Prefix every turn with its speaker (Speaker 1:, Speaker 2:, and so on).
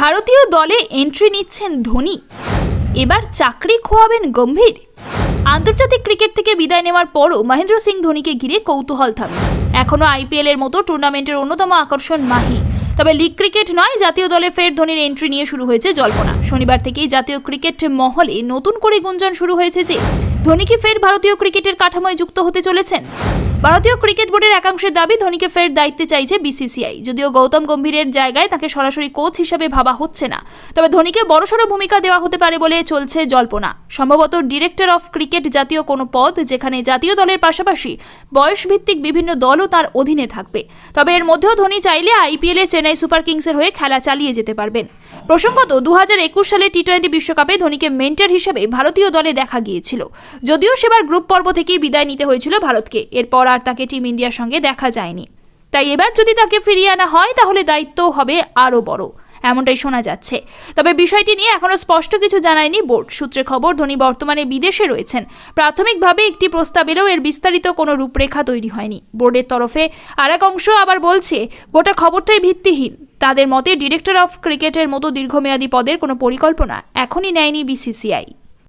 Speaker 1: ভারতীয় দলে এন্ট্রি নিচ্ছেন ধোনি। এবার চাকরি খোয়াবেন গম্ভীর। আন্তর্জাতিক ক্রিকেট থেকে বিদায় নেওয়ার পরও মহেন্দ্র সিং ধোনিকে ঘিরে কৌতূহল থামে। এখনও আইপিএল এর মতো টুর্নামেন্টের অন্যতম আকর্ষণ মাহি। তবে লিগ ক্রিকেট নয়, জাতীয় দলে ফের ধোনির এন্ট্রি নিয়ে শুরু হয়েছে জল্পনা। শনিবার থেকেই জাতীয় ক্রিকেট মহলে নতুন করে গুঞ্জন শুরু হয়েছে যে, ধোনি কি ফের ভারতীয় ক্রিকেটের কাঠামোয় যুক্ত হতে চলেছেন? ভারতীয় ক্রিকেট বোর্ডের একাংশের দাবি, ধোনিকে ফের দায়িত্বে চাইছে বিসিসিআই যদিও গৌতম গম্ভীরের জায়গায় তাকে সরাসরি কোচ হিসেবে ভাবা হচ্ছে না। তবে ধোনিকে বড়সড় ভূমিকা দেওয়া হতে পারে বলে চলছে জল্পনা। সম্ভবত ডিরেক্টর অফ ক্রিকেট জাতীয় কোনো পদ, যেখানে জাতীয় দলের পাশাপাশি বয়সভিত্তিক বিভিন্ন দলও তার অধীনে থাকবে। তবে এর মধ্যেও ধোনি চাইলে আইপিএলে চেন্নাই সুপার কিংসের হয়ে খেলা চালিয়ে যেতে পারবেন। প্রসঙ্গত দু হাজার একুশ সালে টি টোয়েন্টি বিশ্বকাপে ধোনিকে মেন্টার হিসেবে ভারতীয় দলে দেখা গিয়েছিল। যদিও সেবার গ্রুপ পর্ব থেকেই বিদায় নিতে হয়েছিল ভারতকে। এরপর আর তাকে টিম ইন্ডিয়ার সঙ্গে দেখা যায়নি। তাই এবার যদি তাকে ফিরিয়ে আনা হয়, তাহলে দায়িত্ব হবে আরও বড়। এমনটাই শোনা যাচ্ছে। তবে বিষয়টি নিয়ে এখনও স্পষ্ট কিছু জানায়নি বোর্ড। সূত্রে খবর, ধোনি বর্তমানে বিদেশে রয়েছেন। প্রাথমিকভাবে একটি প্রস্তাব এলেও এর বিস্তারিত কোনো রূপরেখা তৈরি হয়নি। বোর্ডের তরফে আর এক অংশ আবার বলছে, গোটা খবরটাই ভিত্তিহীন। তাদের মতে, ডিরেক্টর অফ ক্রিকেটের মতো দীর্ঘমেয়াদী পদের কোনো পরিকল্পনা এখনই নেয়নি বিসিসিআই।